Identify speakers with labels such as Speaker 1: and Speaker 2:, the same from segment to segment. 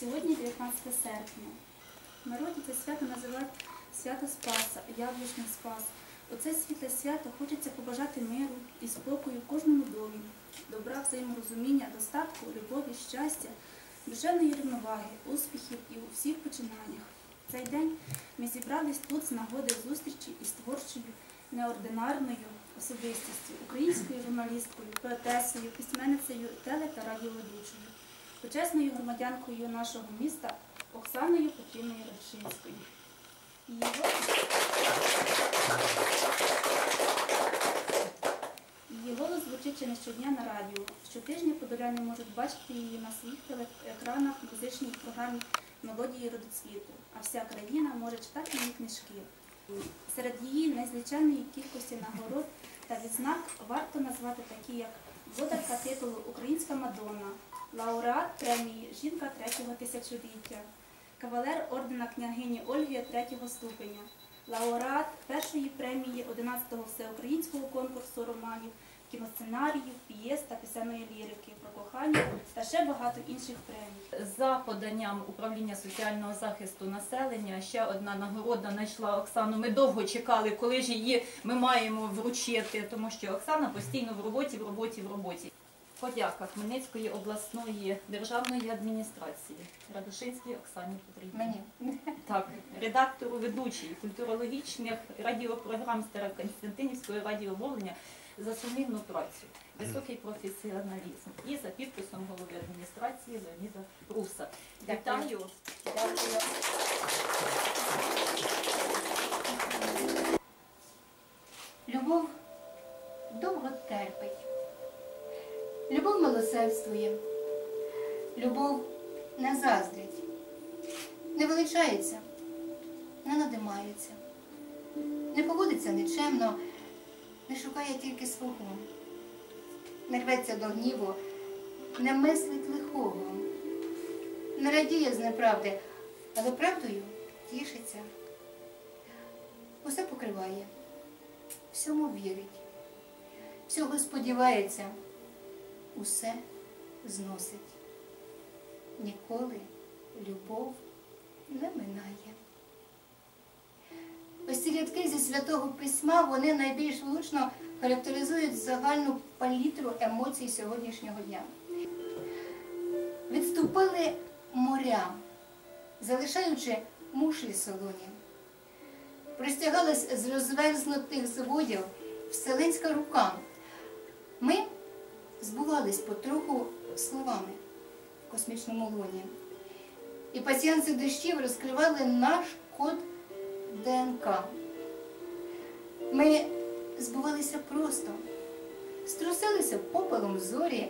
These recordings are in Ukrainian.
Speaker 1: Сьогодні 19 серпня. Народі це свято називають свято Спаса, Яблучний Спас. У це світле свято хочеться побажати миру і спокою кожному домі, добра, взаєморозуміння, достатку, любові, щастя, душевної рівноваги, успіхів і у всіх починаннях. В цей день ми зібрались тут з нагоди зустрічі із творчою, неординарною особистістю, українською журналісткою, поетесою, письменницею, теле та радіоведучою почесною громадянкою нашого міста Оксаною Петрівною Рашинською. Її голос... Звучить чи не щодня на радіо. Щотижня подоляни можуть бачити її на своїх телеекранах в музичній програмі Мелодії родоцвіту, а вся країна може читати її книжки. Серед її незліченної кількості нагород та відзнак варто назвати такі, як володарка титулу Українська Мадонна, лауреат премії Жінка третього тисячоліття, кавалер ордена княгині Ольги третього ступеня, лауреат першої премії 11-го всеукраїнського конкурсу романів, кіносценаріїв, п'єс та пісенної лірики про кохання та ще багато інших премій.
Speaker 2: За поданням управління соціального захисту населення ще одна нагорода знайшла Оксану. Ми довго чекали, коли ж її ми маємо вручити, тому що Оксана постійно в роботі, в роботі, в роботі. Подяка Хмельницької обласної державної адміністрації Радушинській Оксані Петрівні.
Speaker 3: Мені.
Speaker 2: Так, редактору ведучий культурологічних радіопрограм Староконстантинівської радіомовлення за сумлінну працю, високий професіоналізм і за підписом голови адміністрації Леоніда Руса. Вітаю.
Speaker 3: Дякую. Любов довго терпить. Любов милосердствує. Любов не заздрить, не величається, не надимається, не поводиться нечемно, не шукає тільки свого, не рветься до гніву, не мислить лихого, не радіє з неправди, але правдою тішиться. Усе покриває, всьому вірить, всього сподівається, усе зносить. Ніколи любов не минає. Ось ці рядки зі святого письма вони найбільш влучно характеризують загальну палітру емоцій сьогоднішнього дня. Відступили моря, залишаючи мушлі солоні. Простягалась з розверзнутих зводів вселенська рука. Ми збувались потроху словами в космічному луні. І пацієнти дощів розкривали наш код ДНК. Ми збувалися просто, струсилися попелом зорі.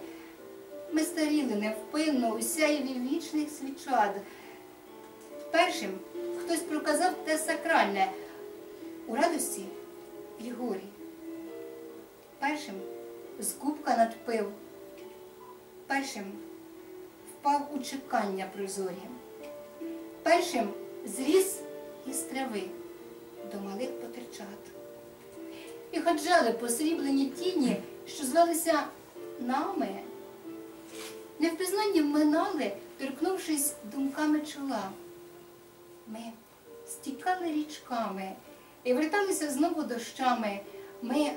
Speaker 3: Ми старіли невпинно у сяєві вічних свічад. Першим хтось проказав те сакральне у радості горі. Першим з кубка надпив, першим впав у чекання прозорі, першим зріс із трави до малих потерчат. І ходжали посріблені тіні, що звалися нами. Невпізнанні минали, торкнувшись думками чола. Ми стікали річками і верталися знову дощами. Ми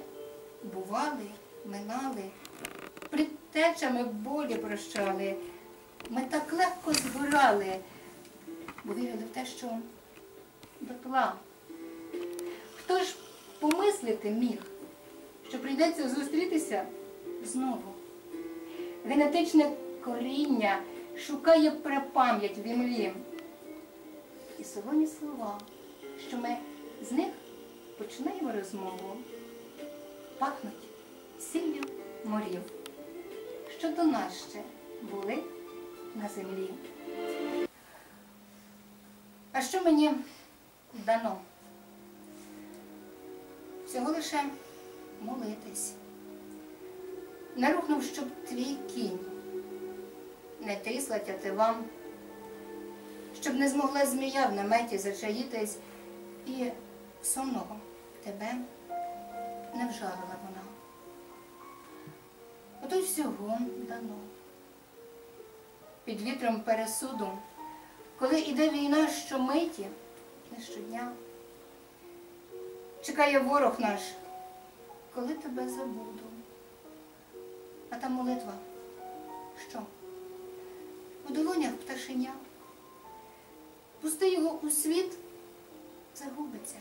Speaker 3: бували, минали, предтечами болі прощали. Ми так легко згорали, бо вірили в те, що дотла. Хто ж помислити міг, що прийдеться зустрітися знову? Генетичне коріння шукає прапам'ять в імлі. І солоні слова, що ми з них починаємо розмову, пахнуть сіллю морів, що до нас ще були на землі. А що мені дано? Всього лише молитись. Не рухнув, щоб твій кінь не трісла тятивам, щоб не змогла змія в наметі зачаїтись, і сонного тебе не вжалила Ото й всього дано. Під вітром пересуду коли іде війна щомиті, не щодня. Чекає ворог наш, коли тебе забуду. А та молитва що? У долонях пташеня. Пусти його у світ, загубиться,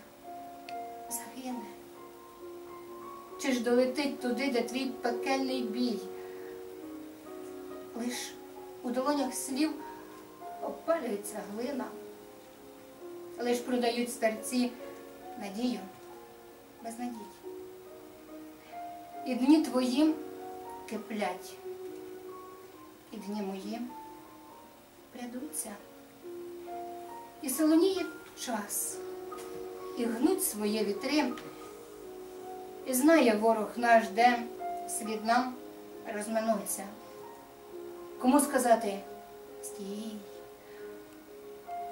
Speaker 3: загине. Чи ж долетить туди, де твій пекельний бій? Лиш у долонях слів опалюється глина, лиш продають старці надію без надій. І дні твої киплять, і дні мої прядуться, і солоніє час, і гнуть своє вітри, і знає ворог наш, де світ нам розминуться. Кому сказати стій,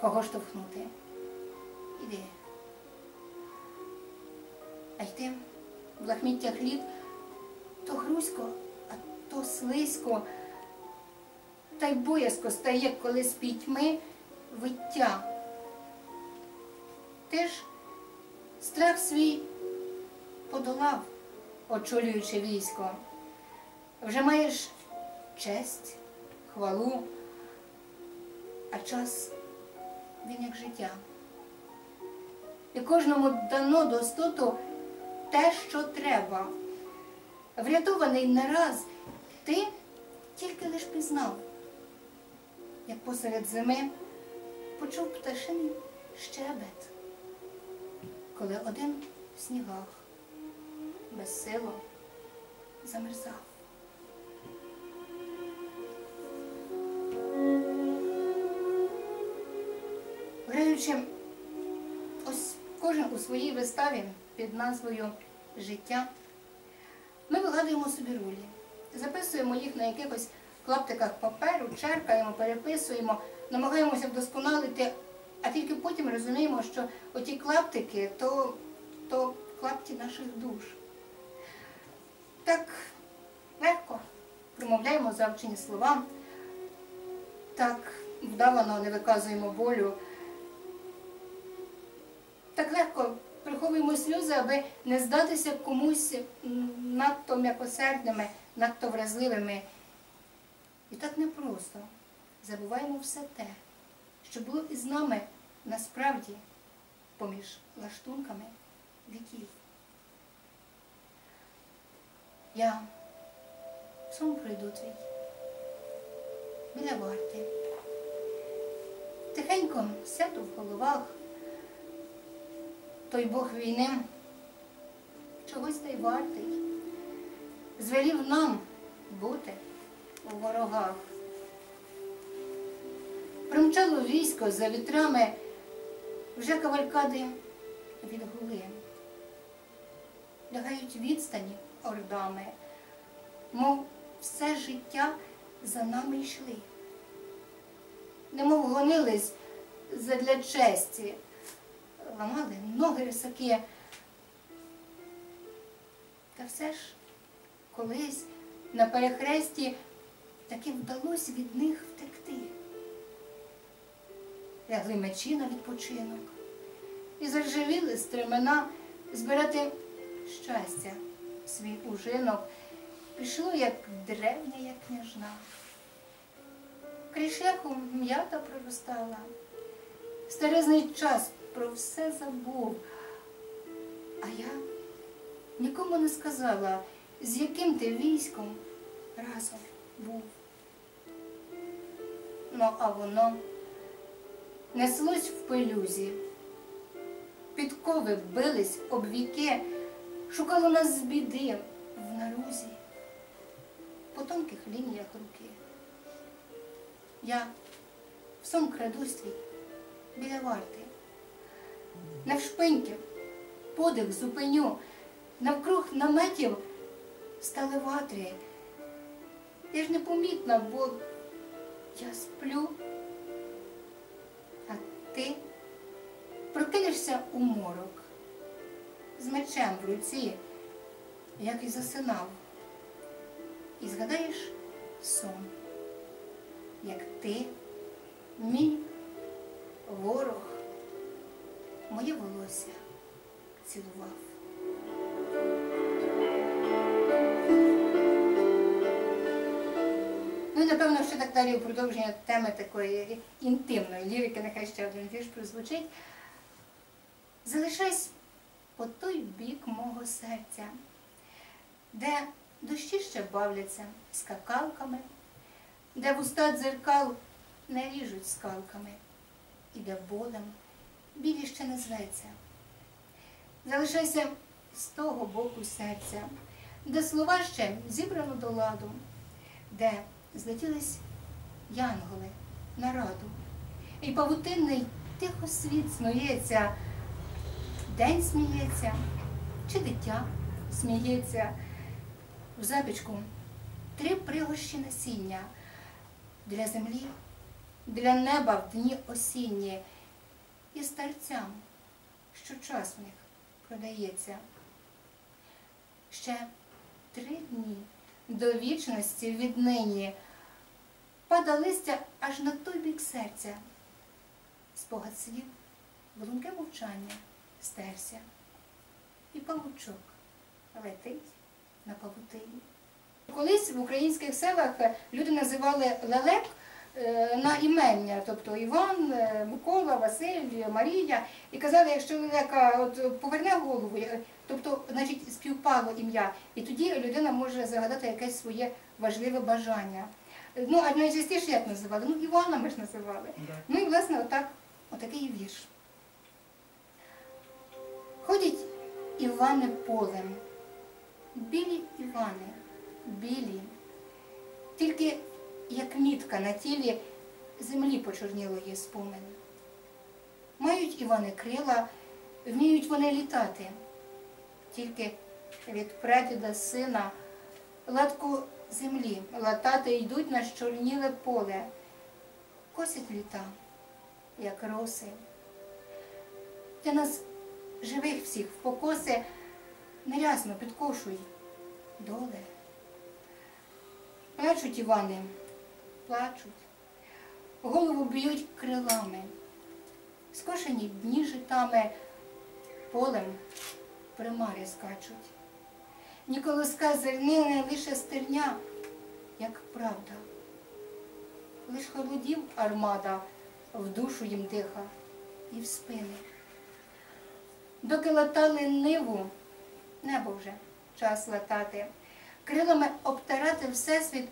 Speaker 3: кого штовхнути? Іди. А йти в лахміттях літ то грузько, а то слизько, та й боязко стає, коли з пітьми виття. Ти ж страх свій подолав, очолюючи військо. Вже маєш честь, хвалу, а час він як життя. І кожному дано достоту те, що треба. Врятований не раз, ти тільки лиш пізнав, як посеред зими почув пташиний щебет, коли один в снігах безсило замерзав. Граючи ось кожен у своїй виставі під назвою Життя, ми вигадуємо собі ролі, записуємо їх на якихось клаптиках паперу, черкаємо, переписуємо, намагаємося вдосконалити, а тільки потім розуміємо, що оті клаптики то, то клапті наших душ. Так легко промовляємо завчені слова, так вдавано не виказуємо болю. Так легко приховуємо сльози, аби не здатися комусь надто м'якосердними, надто вразливими. І так непросто забуваємо все те, що було із нами насправді поміж лаштунками віків. Я. Сон пройду твій. Біля варти. Тихенько сяду в головах. Той Бог війни. Чогось та й вартий, звелів нам бути у ворогах. Примчало військо за вітрами. Вже кавалькади відгули, лягають відстані ордами, мов все життя за нами йшли, немов гонились задля честі. Ламали ноги рисаки. Та все ж колись на перехресті таки вдалося від них втекти. Лягли мечі на відпочинок. І заржавіли стремена збирати щастя, свій ужинок. Пішло, як древня, як княжна. Крізь м'ята проростала. Старезний час про все забув. А я нікому не сказала, з яким ти військом разом був. Ну, а воно неслось в пилюзі, підкови бились об віки, шукало нас з біди в нарузі, по тонких лініях руки. Я в сон крадусь твій біля варти. Навшпиньки, подих зупиню, навкруг наметів стали ватри. Я ж непомітна, бо я сплю, а ти прокинешся у морок з мечем в руці, як і засинав, і згадаєш сон, як ти мій ворог, моє волосся цілував. Ну і напевно, ще так далі у продовження теми такої інтимної лірики, нехай ще один вірш прозвучить. Залишайся по той бік мого серця, де дощі ще бавляться скакалками, де вуста дзеркал не ріжуть скалками, і де болем білі ще не зветься. Залишайся з того боку серця, де слова ще зібрано до ладу, де злетілись янголи на раду, і павутинний тихо світ сміється, день сміється, чи дитя сміється, в запічку три пригощі насіння. Для землі, для неба в дні осінні. І старцям, що час в них продається. Ще три дні до вічності віднині. Пада листя аж на той бік серця. Спогад слів, блунке мовчання стерся, і павучок летить на павутині. Колись в українських селах люди називали лелек е, на імення, тобто Іван, е, Микола, Василь, Марія, і казали, якщо лелека от поверне голову, е, тобто, значить, співпало ім'я, і тоді людина може загадати якесь своє важливе бажання. Е, Ну, а найчастіше як називали? Ну, Івана ми ж називали. Ну і власне отак, отакий вірш. Ходять Івани полем, білі Івани, білі, тільки як мітка на тілі землі почорніло є спомин. Мають Івани крила, вміють вони літати, тільки від прадіда сина латку землі. Латати йдуть на щорніле поле, косять літа, як роси. Для нас живих всіх в покоси нерясно підкошуй доле. Плачуть Івани, плачуть, голову б'ють крилами, скошені дні житами, полем примари скачуть. Ні колоска зернини, лише стерня, як правда. Лиш холодів армада в душу їм диха і в спини. Доки латали ниву, небо вже час латати, крилами обтирати всесвіт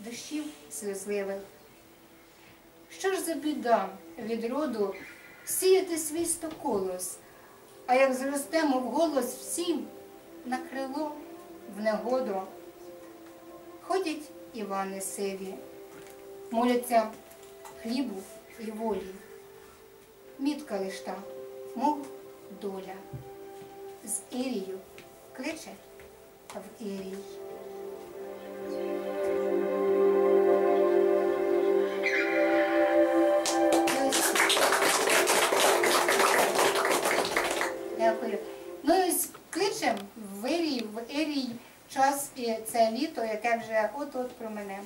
Speaker 3: дощів сльозливих. Що ж за біда від роду сіяти свій стоколос, а як зростемо в голос всім на крило в негоду. Ходять Івани сиві, моляться хлібу і волі. Мітка лиш та, мов доля. З Ірію кличе в Ірій. Ну і кличем в Ірій, в Ірій час і це літо, яке вже от-от про мене.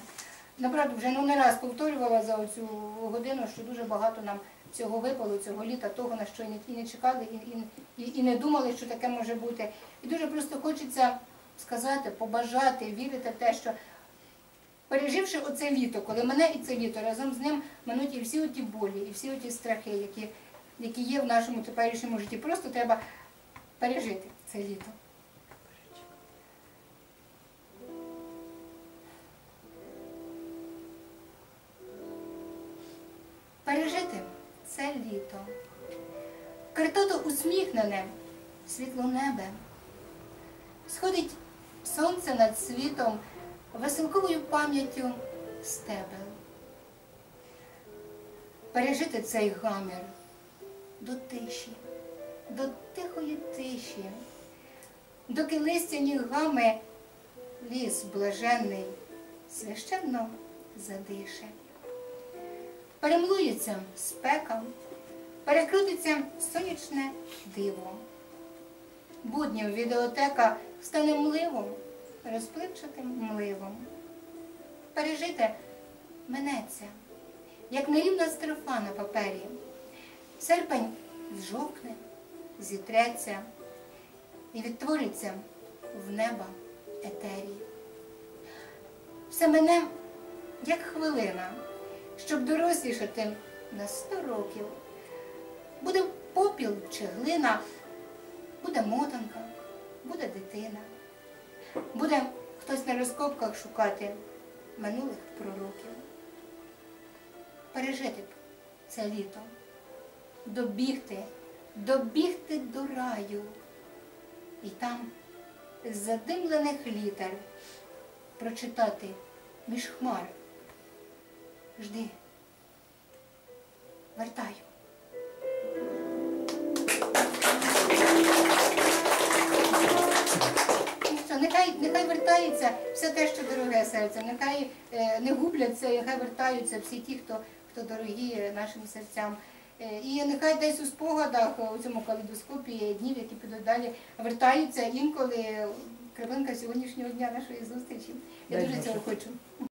Speaker 3: Направду, вже ну не раз повторювала за цю годину, що дуже багато нам цього випало, цього літа, того, на що і не, чекали, і, і, і не думали, що таке може бути. І дуже просто хочеться сказати, побажати, вірити в те, що переживши оце літо, коли мене і це літо, разом з ним минуть і всі оті болі, і всі оті страхи, які, які є в нашому теперішньому житті. Просто треба пережити це літо. Пережити це літо. Картото усміхнене, світло небе. Сходить сонце над світом веселковою пам'яттю стебел. Пережити цей гамір до тиші, до тихої тиші, доки листяні гами ліс блаженний священно задише. Перемлується спека, перекрутиться сонячне диво. Буднів відеотека стане мливом, розпливчатим мливом. Пережите минеться, як нерівна строфа на папері. Серпень зжовкне, зітреться і відтвориться в неба етерії. Все мене як хвилина, щоб дорослішати на сто років. Буде попіл чи глина, буде мотанка, буде дитина, буде хтось на розкопках шукати минулих пророків. Пережити б це літо, добігти, добігти до раю. І там з задимлених літер прочитати між хмар. Жди, вертаю. Що, нехай, нехай вертається все те, що дороге серце, нехай е, не губляться, нехай вертаються всі ті, хто, хто дорогі нашим серцям. Е, І нехай десь у спогадах у цьому калейдоскопі днів, які підуть далі, вертаються інколи кривинка сьогоднішнього дня нашої зустрічі. Я
Speaker 4: Дай
Speaker 3: дуже цього хочу.